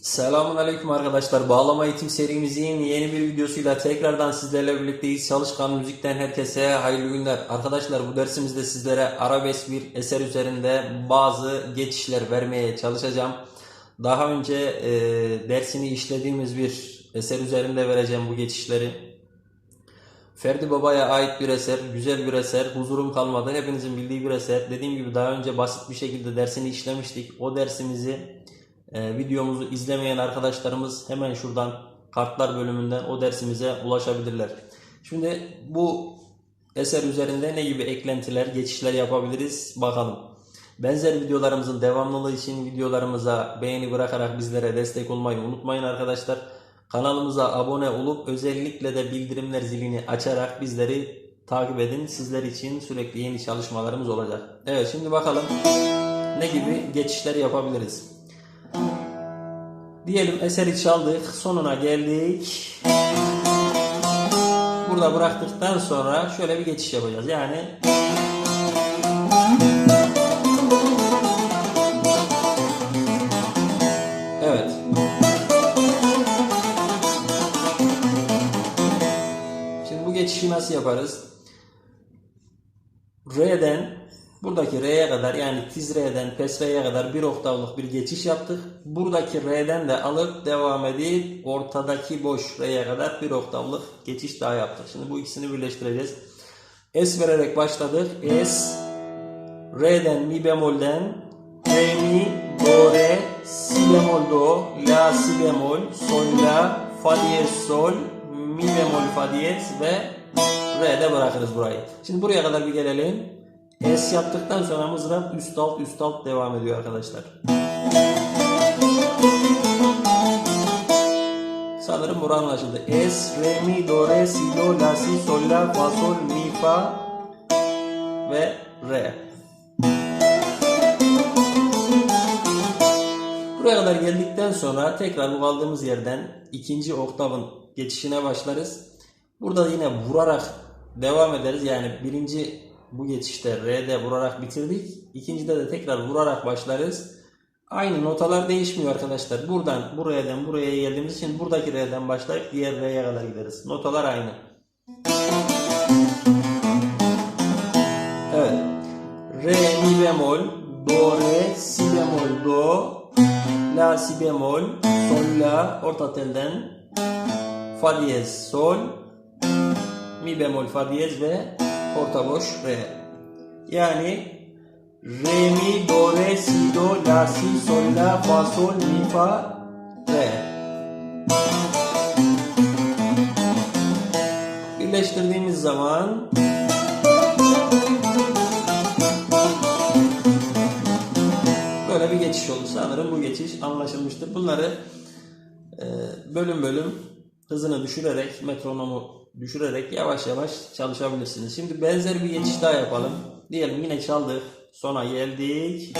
Selamun Aleyküm arkadaşlar. Bağlama eğitim serimizin yeni bir videosuyla tekrardan sizlerle birlikteyiz. Çalışkan Müzik'ten herkese hayırlı günler. Arkadaşlar bu dersimizde sizlere arabesk bir eser üzerinde bazı geçişler vermeye çalışacağım. Daha önce e, dersini işlediğimiz bir eser üzerinde vereceğim bu geçişleri. Ferdi Baba'ya ait bir eser, güzel bir eser, huzurum kalmadı. Hepinizin bildiği bir eser. Dediğim gibi daha önce basit bir şekilde dersini işlemiştik. O dersimizi e, videomuzu izlemeyen arkadaşlarımız hemen şuradan kartlar bölümünden o dersimize ulaşabilirler. Şimdi bu eser üzerinde ne gibi eklentiler, geçişler yapabiliriz bakalım. Benzer videolarımızın devamlılığı için videolarımıza beğeni bırakarak bizlere destek olmayı unutmayın arkadaşlar. Kanalımıza abone olup özellikle de bildirimler zilini açarak bizleri takip edin. Sizler için sürekli yeni çalışmalarımız olacak. Evet şimdi bakalım ne gibi geçişler yapabiliriz. Diyelim eseri çaldık, sonuna geldik. Burada bıraktıktan sonra şöyle bir geçiş yapacağız. Yani Evet. Şimdi bu geçişi nasıl yaparız? Re'den buradaki Re'ye kadar yani tiz Re'den pes Re'ye kadar bir oktavlık bir geçiş yaptık. Buradaki Re'den de alıp devam edip ortadaki boş Re'ye kadar bir oktavlık geçiş daha yaptık. Şimdi bu ikisini birleştireceğiz. Es vererek başladık. Es Re'den mi bemolden Re mi do re si bemol do la si bemol sol la fa diyez sol mi bemol fa diyez ve re'de bırakırız burayı. Şimdi buraya kadar bir gelelim. Es yaptıktan sonra mızrap üst alt üst alt devam ediyor arkadaşlar. Sanırım bura anlaşıldı. Es, re, mi, do, re, si, do, la, si, sol, la, fa, sol, mi, fa ve re. Buraya kadar geldikten sonra tekrar bu kaldığımız yerden ikinci oktavın geçişine başlarız. Burada yine vurarak devam ederiz. Yani birinci bu geçişte R'de vurarak bitirdik. İkincide de tekrar vurarak başlarız. Aynı notalar değişmiyor arkadaşlar. Buradan buraya buraya geldiğimiz için buradaki R'den başlayıp diğer R'ye kadar gideriz. Notalar aynı. Evet. Re, mi bemol, do, re, si bemol, do, la, si bemol, sol, la, orta telden, fa diyez, sol, mi bemol, fa diyez ve orta boş, re. Yani re, mi, do, re, si, do, la, si, sol, la, fa, sol, mi, fa, re. Birleştirdiğimiz zaman Böyle bir geçiş oldu. Sanırım bu geçiş anlaşılmıştır. Bunları e, bölüm bölüm hızını düşürerek, metronomu düşürerek yavaş yavaş çalışabilirsiniz. Şimdi benzer bir geçiş daha yapalım. Diyelim yine çaldık. Sona geldik.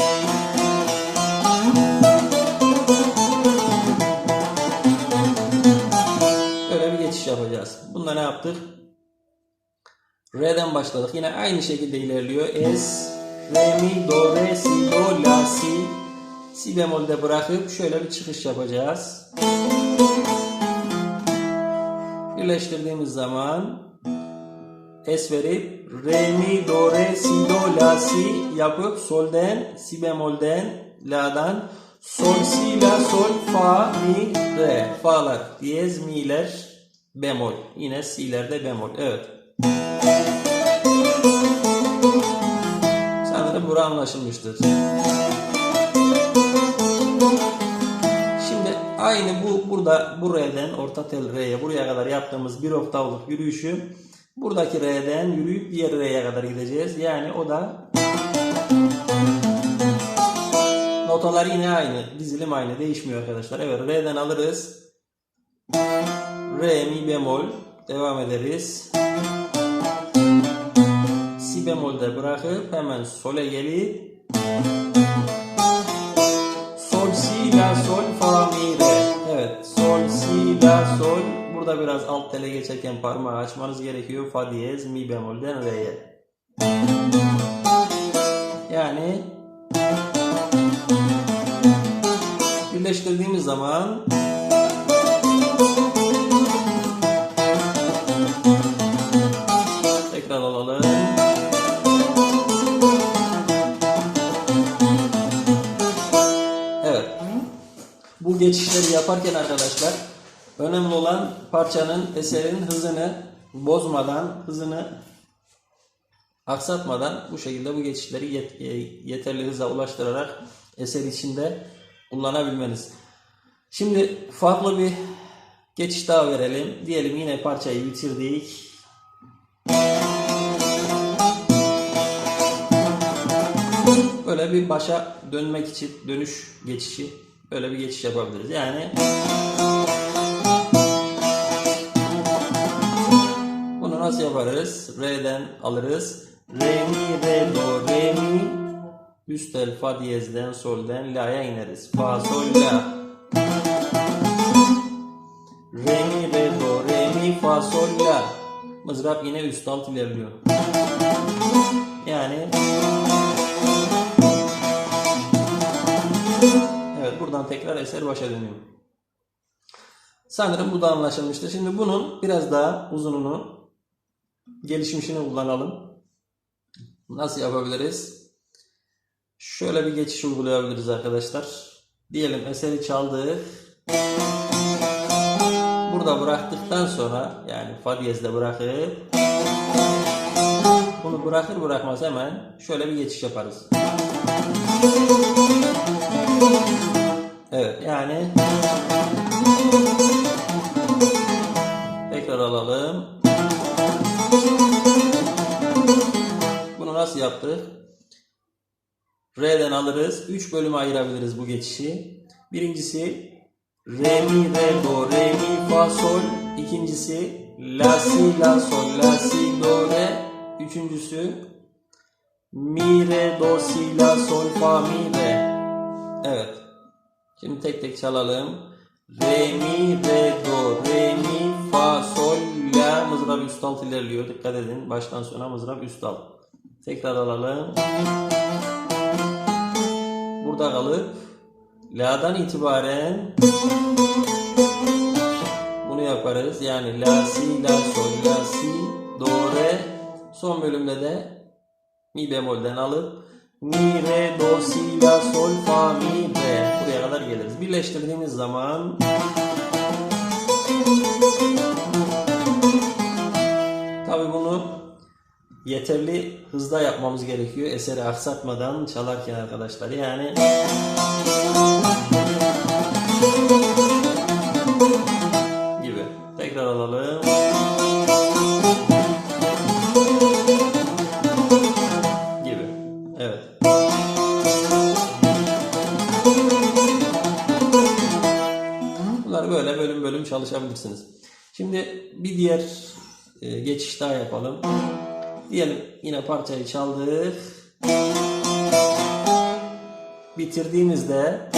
Böyle bir geçiş yapacağız. Bunda ne yaptık? Re'den başladık. Yine aynı şekilde ilerliyor. Es, Re, Mi, Do, Re, Si, Do, La, Si. Si bemolde bırakıp şöyle bir çıkış yapacağız. Birleştirdiğimiz zaman Es verip Re, Mi, Do, Re, Si, Do, La, Si yapıp solden, Si bemolden, La'dan Sol, Si, La, Sol, Fa, Mi, Re. Fa'lar, diyez, Mi'ler, bemol. Yine Si'lerde bemol. Evet. Sanırım bura anlaşılmıştır. Aynı bu burada bu R'den orta tel R'ye buraya kadar yaptığımız bir oktavlık yürüyüşü buradaki R'den yürüyüp diğer R'ye kadar gideceğiz. Yani o da notalar yine aynı. Dizilim aynı. Değişmiyor arkadaşlar. Evet R'den alırız. Re, mi bemol. Devam ederiz. Si bemolde bırakıp hemen sole gelip Sol, si, la, sol, fa, mi, re. Sol, si, la, sol. Burada biraz alt tele geçerken parmağı açmanız gerekiyor. Fa diyez, mi bemolden re'ye. Yani birleştirdiğimiz zaman Geçişleri yaparken arkadaşlar önemli olan parçanın eserin hızını bozmadan, hızını aksatmadan bu şekilde bu geçişleri yet- e, yeterli hıza ulaştırarak eser içinde kullanabilmeniz. Şimdi farklı bir geçiş daha verelim. Diyelim yine parçayı bitirdik. Böyle bir başa dönmek için dönüş geçişi böyle bir geçiş yapabiliriz. Yani bunu nasıl yaparız? Re'den alırız. Re mi re do re mi üst tel fa diyezden solden la'ya ineriz. Fa sol la. Re mi re do re mi fa sol la. Mızrap yine üst alt ilerliyor. Yani buradan tekrar eser başa dönüyor. Sanırım bu da anlaşılmıştır. Şimdi bunun biraz daha uzununu gelişmişini kullanalım. Nasıl yapabiliriz? Şöyle bir geçiş uygulayabiliriz arkadaşlar. Diyelim eseri çaldık. Burada bıraktıktan sonra yani fa diyezde bırakıp bunu bırakır bırakmaz hemen şöyle bir geçiş yaparız. Evet yani tekrar alalım. Bunu nasıl yaptık? Re'den alırız. 3 bölüme ayırabiliriz bu geçişi. Birincisi Re mi re do re mi fa sol. İkincisi la si la sol la si do re. Üçüncüsü mi re do si la sol fa mi re. Evet. Şimdi tek tek çalalım. Re mi re do re mi fa sol la mızrap üst alt ilerliyor. Dikkat edin. Baştan sona mızrap üst alt. Tekrar alalım. Burada kalıp la'dan itibaren bunu yaparız. Yani la si la sol la si do re son bölümde de mi bemolden alıp mi re do si la sol fa mi re buraya kadar geliriz. Birleştirdiğimiz zaman tabi bunu yeterli hızda yapmamız gerekiyor. Eseri aksatmadan çalarken arkadaşlar. Yani böyle bölüm bölüm çalışabilirsiniz. Şimdi bir diğer e, geçiş daha yapalım. Diyelim yine parçayı çaldık. Bitirdiğimizde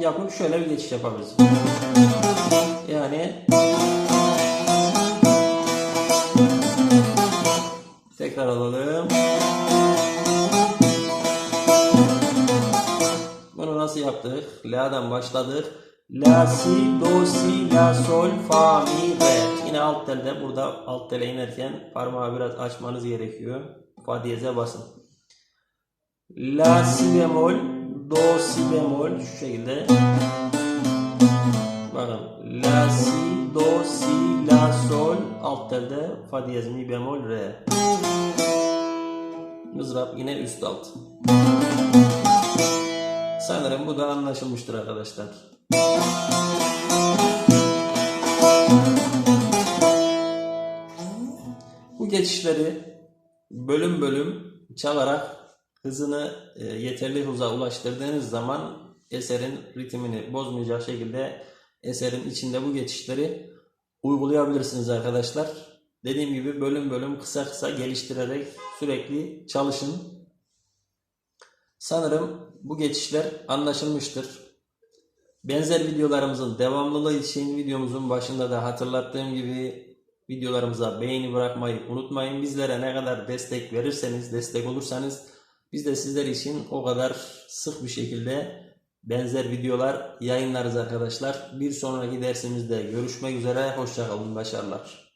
yapıp şöyle bir geçiş yapabiliriz. Yani tekrar alalım. Bunu nasıl yaptık? La'dan başladık. La, si, do, si, la, sol, fa, mi, re. Yine alt telde. Burada alt tele inerken parmağı biraz açmanız gerekiyor. Fa diyeze basın. La, si bemol, do, si bemol. Şu şekilde. Bakın. La, si, do, si, la, sol. Alt telde. Fa diyez, mi bemol, re. Mızrap yine üst alt. Sanırım bu da anlaşılmıştır arkadaşlar. Bu geçişleri bölüm bölüm çalarak hızını e, yeterli hıza ulaştırdığınız zaman eserin ritmini bozmayacak şekilde eserin içinde bu geçişleri uygulayabilirsiniz arkadaşlar. Dediğim gibi bölüm bölüm kısa kısa geliştirerek sürekli çalışın. Sanırım bu geçişler anlaşılmıştır. Benzer videolarımızın devamlılığı için videomuzun başında da hatırlattığım gibi videolarımıza beğeni bırakmayı unutmayın. Bizlere ne kadar destek verirseniz, destek olursanız biz de sizler için o kadar sık bir şekilde benzer videolar yayınlarız arkadaşlar. Bir sonraki dersimizde görüşmek üzere. Hoşçakalın. Başarılar.